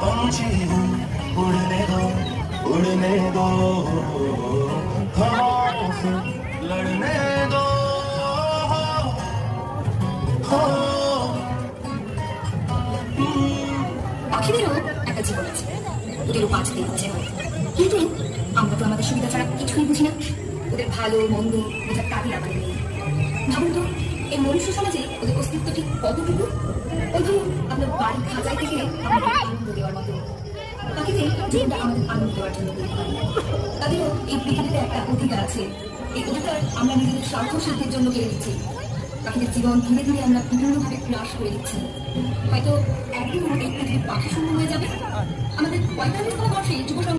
어제도 오늘에도 오늘에도 더워서 날에도 더워 음 아키네로 아까 집어넣지 ওদেরও বাঁচতে ইচ্ছে হয় কিন্তু আমরা তো আমাদের সুবিধা ছাড়া কিছুই বুঝি না। ওদের ভালো, মন্দ, বোঝার তাগিদ আমাদের নেই। ভাবুন তো, এই মনুষ্য সমাজে ওদের অস্তিত্ব ঠিক কতটুকু? ওই ধরুন আপনার বাড়ির খাঁচাই থেকে আমাদের আনন্দ দেওয়ার মতো। পাখিদের জীবনটা আমাদের আনন্দ দেওয়ার জন্য তাদেরও এই পৃথিবীতে একটা অধিকার আছে। এই অধিকার আমরা নিজেদের স্বার্থ সিদ্ধির জন্য কেড়ে দিচ্ছি পাখিদের জীবন ধীরে ধীরে আমরা বিভিন্নভাবে গ্রাস করে দিচ্ছি। হয়তো একদিন এই পৃথিবীর পাখি শূন্য হয়ে যাবে। আমাদের 45 minutos, eu não gosto de